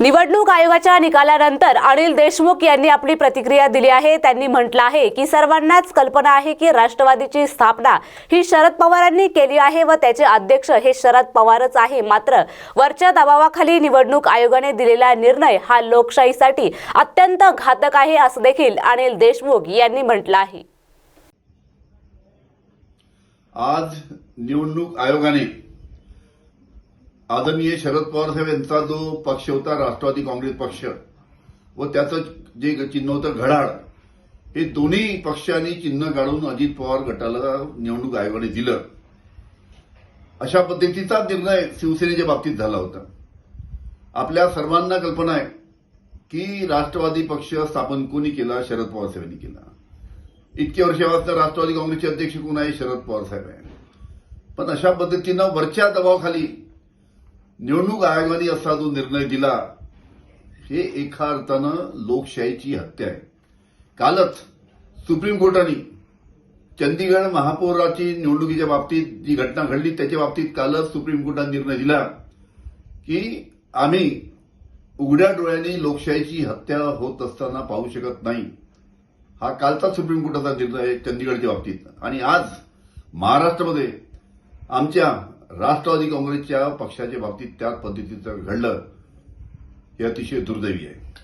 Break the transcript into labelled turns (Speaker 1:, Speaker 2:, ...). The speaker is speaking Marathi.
Speaker 1: निवडणूक आयोगाच्या निकालानंतर अनिल देशमुख यांनी आपली प्रतिक्रिया दिली आहे. त्यांनी म्हटलं आहे की सर्वांनाच कल्पना आहे की राष्ट्रवादीची स्थापना ही शरद पवारांनी केली आहे व त्याचे अध्यक्ष हे शरद पवारच आहे. मात्र वरच्या दबावाखाली निवडणूक आयोगाने दिलेला निर्णय हा लोकशाहीसाठी अत्यंत घातक आहे असं देखील अनिल देशमुख यांनी म्हटलं आहे.
Speaker 2: आज निवडणूक आयोगाने आदरणीय शरद पवार साहेब यांचा जो पक्ष होता राष्ट्रवादी काँग्रेस पक्ष व त्याचं जे चिन्ह होतं घडाळ हे दोन्ही पक्षांनी चिन्ह काढून अजित पवार गटाला निवडणूक आयोगाने दिलं. अशा पद्धतीचा निर्णय शिवसेनेच्या बाबतीत झाला होता. आपल्या सर्वांना कल्पना आहे की राष्ट्रवादी पक्ष स्थापन कोणी केला? शरद पवार साहेबांनी केला. इतक्या वर्षापासून राष्ट्रवादी काँग्रेसचे अध्यक्ष कोण आहे? शरद पवार साहेब आहे. पण अशा पद्धतीनं वरच्या दबावाखाली निवडणूक आयोगाने असा जो निर्णय दिला हे एका अर्थानं लोकशाहीची हत्या आहे. कालच सुप्रीम कोर्टाने चंदीगड महापौराची निवडणुकीच्या बाबतीत जी घटना घडली त्याच्या बाबतीत कालच सुप्रीम कोर्टाने निर्णय दिला की आम्ही उघड्या डोळ्यांनी लोकशाहीची हत्या होत असताना पाहू शकत नाही. हा कालचा सुप्रीम कोर्टाचा निर्णय आहे चंदीगडच्या बाबतीत. आणि आज महाराष्ट्रामध्ये आमच्या राष्ट्रवादी काँग्रेसच्या पक्षाच्या बाबतीत त्या पद्धतीचं घडलं हे अतिशय दुर्दैवी आहे.